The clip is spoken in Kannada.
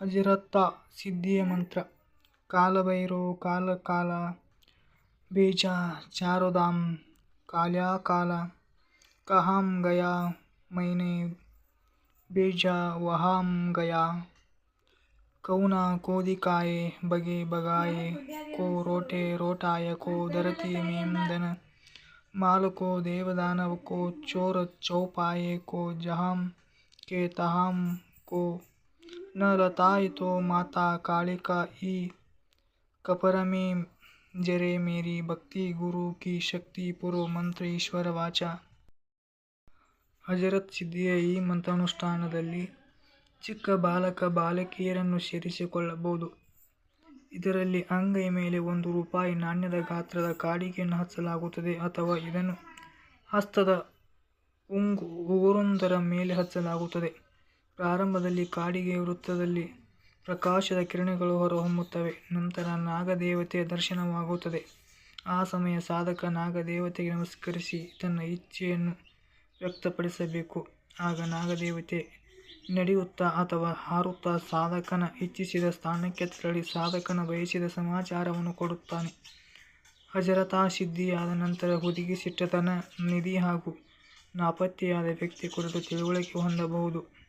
ಹಜರತ ಸಿದ್ಧಿಯ ಮಂತ್ರ ಕಾಲಭೈರವ ಕಾಲ ಕಾಲ ಬೇಜಾ ಚಾರೋಧಾಮ್ ಕಾಲ್ಯಾ ಕಾಲ ಕಹಾಂ ಗಯಾ ಮೈನೆ ಬೇಜಾ ವಹಾಂ ಗಯಾ ಕೌನ ಕೋ ದಿಖಾಯೆ ಬಗೆ ಬಗಾಯೆ ಕೋ रोटे रोटाया को धरती में धन माल को देव दानव को चोर चौपाए को जहां के तहां को ನರ ತಾಯಿ ತೋ ಮಾತಾ ಕಾಳಿಕಾ ಈ ಕಪರಮಿ ಜರೆ ಮೇರಿ ಭಕ್ತಿ ಗುರು ಕಿ ಶಕ್ತಿ ಪುರೋ ಮಂತ್ರ ಈಶ್ವರ ವಾಚ. ಹಜರತ್ ಸಿದ್ಧಿಯ ಈ ಮಂತ್ರಾನುಷ್ಠಾನದಲ್ಲಿ ಚಿಕ್ಕ ಬಾಲಕ ಬಾಲಕಿಯರನ್ನು ಸೇರಿಸಿಕೊಳ್ಳಬಹುದು. ಇದರಲ್ಲಿ ಅಂಗೈ ಮೇಲೆ ಒಂದು ರೂಪಾಯಿ ನಾಣ್ಯದ ಗಾತ್ರದ ಕಾಡಿಗೆಯನ್ನು ಹಚ್ಚಲಾಗುತ್ತದೆ ಅಥವಾ ಇದನ್ನು ಹಸ್ತದ ಉಂಗು ಉಗುರೊಂದರ ಮೇಲೆ ಹಚ್ಚಲಾಗುತ್ತದೆ. ಪ್ರಾರಂಭದಲ್ಲಿ ಕಾಡಿಗೆ ವೃತ್ತದಲ್ಲಿ ಪ್ರಕಾಶದ ಕಿರಣಗಳು ಹೊರಹೊಮ್ಮುತ್ತವೆ. ನಂತರ ನಾಗದೇವತೆಯ ದರ್ಶನವಾಗುತ್ತದೆ. ಆ ಸಮಯ ಸಾಧಕ ನಾಗದೇವತೆಗೆ ನಮಸ್ಕರಿಸಿ ತನ್ನ ಇಚ್ಛೆಯನ್ನು ವ್ಯಕ್ತಪಡಿಸಬೇಕು. ಆಗ ನಾಗದೇವತೆ ನಡೆಯುತ್ತಾ ಅಥವಾ ಹಾರುತ್ತಾ ಸಾಧಕನ ಇಚ್ಛಿಸಿದ ಸ್ಥಾನಕ್ಕೆ ತೆರಳಿ ಸಾಧಕನ ಬಯಸಿದ ಸಮಾಚಾರವನ್ನು ಕೊಡುತ್ತಾನೆ. ಹಜರತಾ ಸಿದ್ಧಿಯಾದ ನಂತರ ಹುದುಗಿಸಿಟ್ಟ ತನ್ನ ನಿಧಿ ಹಾಗೂ ನಾಪತ್ತೆಯಾದ ವ್ಯಕ್ತಿ ಕುರಿತು ತಿಳುವಳಿಕೆ ಹೊಂದಬಹುದು.